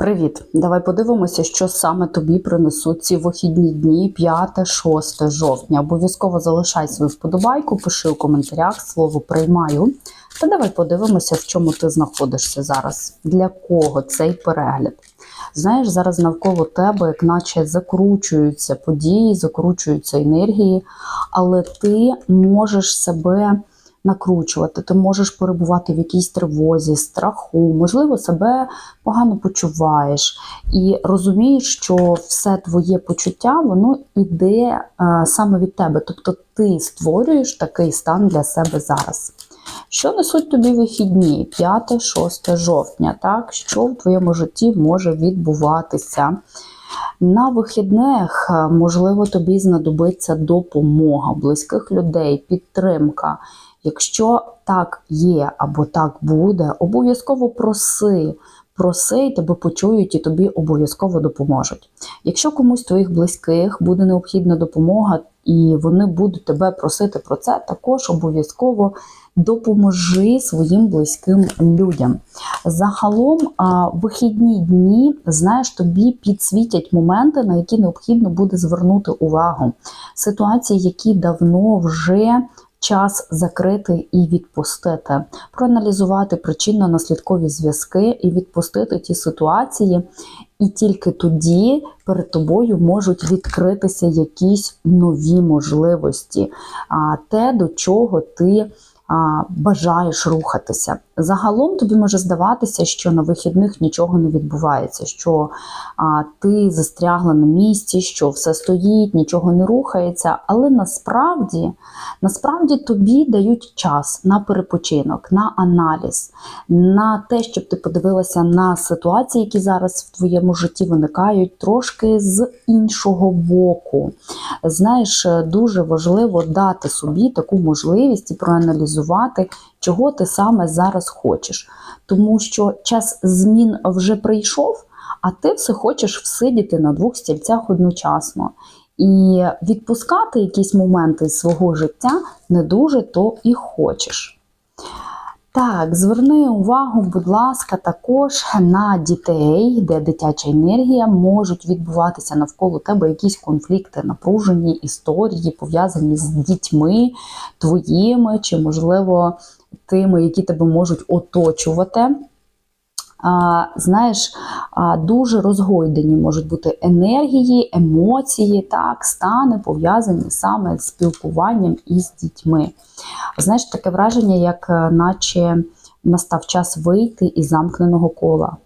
Привіт! Давай подивимося, що саме тобі принесуть ці вихідні дні 5-6 жовтня. Обов'язково залишай свою вподобайку, пиши у коментарях слово приймаю. Та давай подивимося, в чому ти знаходишся зараз. Для кого цей перегляд? Знаєш, зараз навколо тебе, як наче закручуються події, закручуються енергії, але ти можеш себе накручувати, ти можеш перебувати в якійсь тривозі, страху, можливо, себе погано почуваєш і розумієш, що все твоє почуття воно іде е, саме від тебе. Тобто ти створюєш такий стан для себе зараз. Що несуть тобі вихідні 5-6 жовтня? Так, що в твоєму житті може відбуватися? На вихідних, е, можливо, тобі знадобиться допомога близьких людей, підтримка. Якщо так є або так буде, обов'язково проси. Проси, і тебе почують і тобі обов'язково допоможуть. Якщо комусь твоїх близьких буде необхідна допомога, і вони будуть тебе просити про це, також обов'язково допоможи своїм близьким людям. Загалом, вихідні дні, знаєш, тобі підсвітять моменти, на які необхідно буде звернути увагу. Ситуації, які давно вже час закрити і відпустити, проаналізувати причинно-наслідкові зв'язки і відпустити ті ситуації. І тільки тоді перед тобою можуть відкритися якісь нові можливості, те, до чого ти бажаєш рухатися. Загалом тобі може здаватися, що на вихідних нічого не відбувається, що а, ти застрягла на місці, що все стоїть, нічого не рухається. Але насправді, насправді тобі дають час на перепочинок, на аналіз, на те, щоб ти подивилася на ситуації, які зараз в твоєму житті виникають, трошки з іншого боку. Знаєш, дуже важливо дати собі таку можливість і проаналізувати, чого ти саме зараз хочеш. Тому що час змін вже прийшов, а ти все хочеш всидіти на двох стільцях одночасно. І відпускати якісь моменти з свого життя не дуже то і хочеш. Так, зверни увагу, будь ласка, також на дітей, де дитяча енергія можуть відбуватися навколо тебе якісь конфлікти, напружені історії, пов'язані з дітьми твоїми, чи, можливо, тими, які тебе можуть оточувати. Знаєш, дуже розгойдені можуть бути енергії, емоції, так, стани пов'язані саме з спілкуванням із дітьми. Знаєш, таке враження, як е, наче настав час вийти із замкненого кола.